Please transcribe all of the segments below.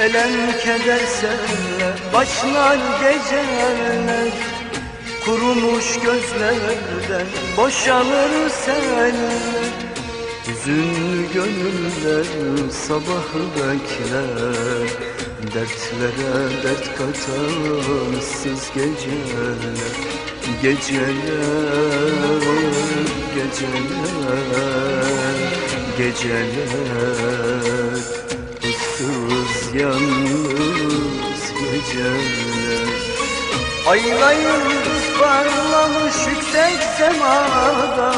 Elem kederse başlar geceler Kurumuş gözlerden boşalır seller Hüzünlü gönüller sabahı bekler Dertlere dert katan ıssız geceler Geceler, geceler, geceler. Issız yalnız geceler. Ayla yıldız parlamış yüksek semada.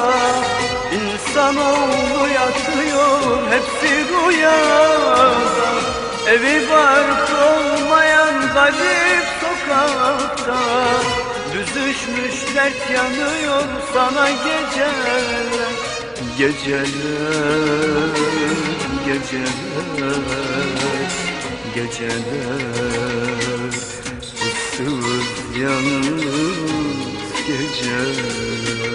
İnsanoğlu yatıyor hepsi rüyada. Evi bark olmayan garip sokakta. Düzüşmüş dert yanıyor sana geceler. Geceler, geceler, geceler Issız yalnız geceler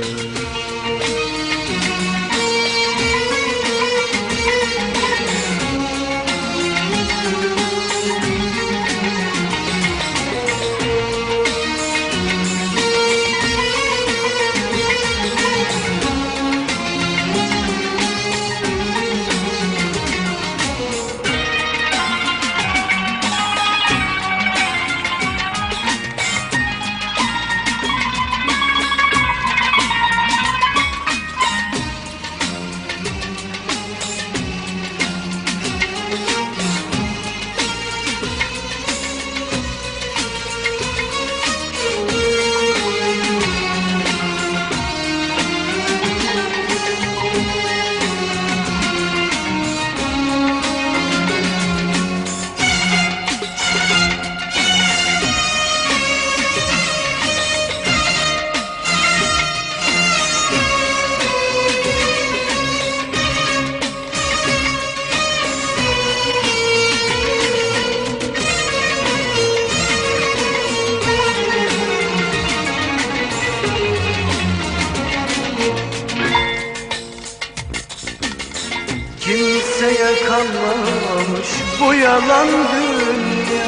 Kimseye kalmamış. Bu yalan dünya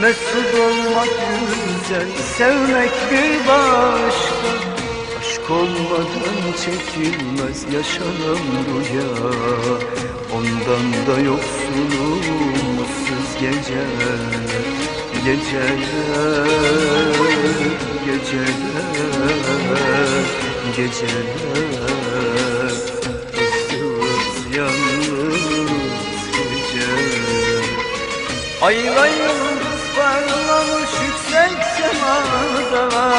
Mesut olmak güzel, sevmek bir başka. Aşk olmadan çekilmez yaşanan rüya Ondan da yoksunum mutsuz geceler Geceler, geceler, geceler Ayla yıldız parlamış yüksek semada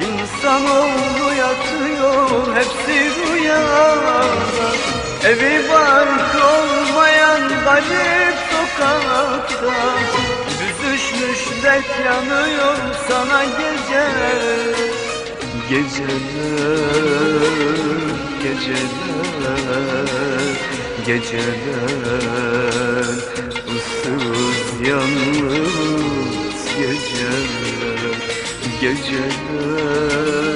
İnsanoğlu yatıyor hepsi rüyada. Evi bark olmayan garip sokakta. Büzüşmüş dert yanıyor sana gece. Geceler, geceler, geceler Issız yalnız geceler Geceler,